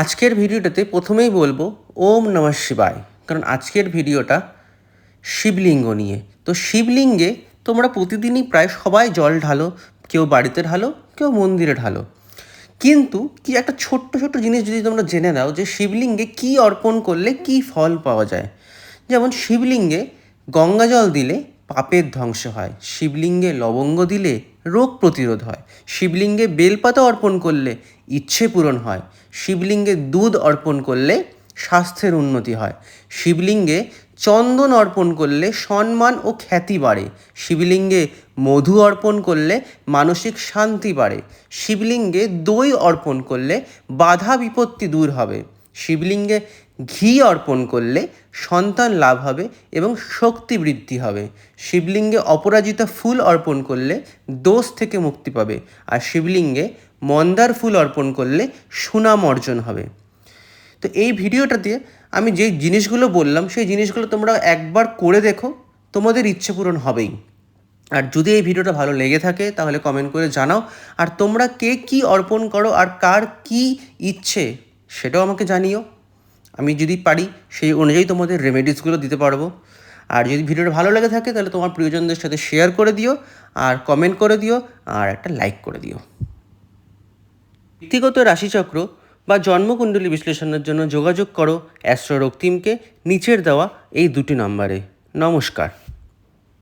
আজকের ভিডিওটাতে প্রথমেই বলব ওম নমঃ শিবায়, কারণ আজকের ভিডিওটা শিবলিঙ্গ নিয়ে। তো শিবলিঙ্গে তোমরা প্রতিদিনই প্রায় সবাই জল ঢালো, কেউ বাড়িতে ঢালো, কেউ মন্দিরে ঢালো। কিন্তু কি একটা ছোট্ট ছোট্ট জিনিস যদি তোমরা জেনে নাও যে শিবলিঙ্গে কি অর্পণ করলে কি ফল পাওয়া যায়? যেমন শিবলিঙ্গে গঙ্গা জল দিলে পাপের ধ্বংস হয়, শিবলিঙ্গে লবঙ্গ দিলে রোগ প্রতিরোধ হয়, শিবলিঙ্গে বেলপাতা অর্পণ করলে ইচ্ছে পূরণ হয় শিবলিঙ্গে দুধ অর্পণ করলে স্বাস্থ্যের উন্নতি হয়। শিবলিঙ্গে চন্দন অর্পণ করলে সম্মান ও খ্যাতি বাড়ে। শিবলিঙ্গে মধু অর্পণ করলে মানসিক শান্তি বাড়ে। শিবলিঙ্গে দই অর্পণ করলে বাধা বিপত্তি দূর হবে। শিবলিঙ্গে ঘি অর্পণ করলে সন্তান লাভ হবে এবং শক্তি বৃদ্ধি হবে। শিবলিঙ্গে অপরাজিতা ফুল অর্পণ করলে দোষ থেকে মুক্তি পাবে আর শিবলিঙ্গে মন্দার ফুল অর্পণ করলে সুনাম অর্জন হবে। তো এই ভিডিওটাতে আমি যে জিনিসগুলো বললাম, সেই জিনিসগুলো তোমরা একবার করে দেখো, তোমাদের ইচ্ছে পূরণ হবেই। আর যদি এই ভিডিওটা ভালো লেগে থাকে, তাহলে কমেন্ট করে জানাও। আর তোমরা কে কি অর্পণ করো আর কার কি ইচ্ছে, সেটাও আমাকে জানিও। আমি যদি পারি, সেই অনুযায়ী তোমাদের রেমেডিসগুলো দিতে পারব। আর যদি ভিডিওটা ভালো লেগে থাকে, তাহলে তোমার প্রিয়জনদের সাথে শেয়ার করে দিও, আর কমেন্ট করে দিও, আর একটা লাইক করে দিও। ব্যক্তিগত রাশিচক্র বা জন্মকুণ্ডলী বিশ্লেষণের জন্য যোগাযোগ করো অ্যাস্ট্রো রক্তিমকে নিচের দেওয়া এই দুটি নম্বরে। নমস্কার।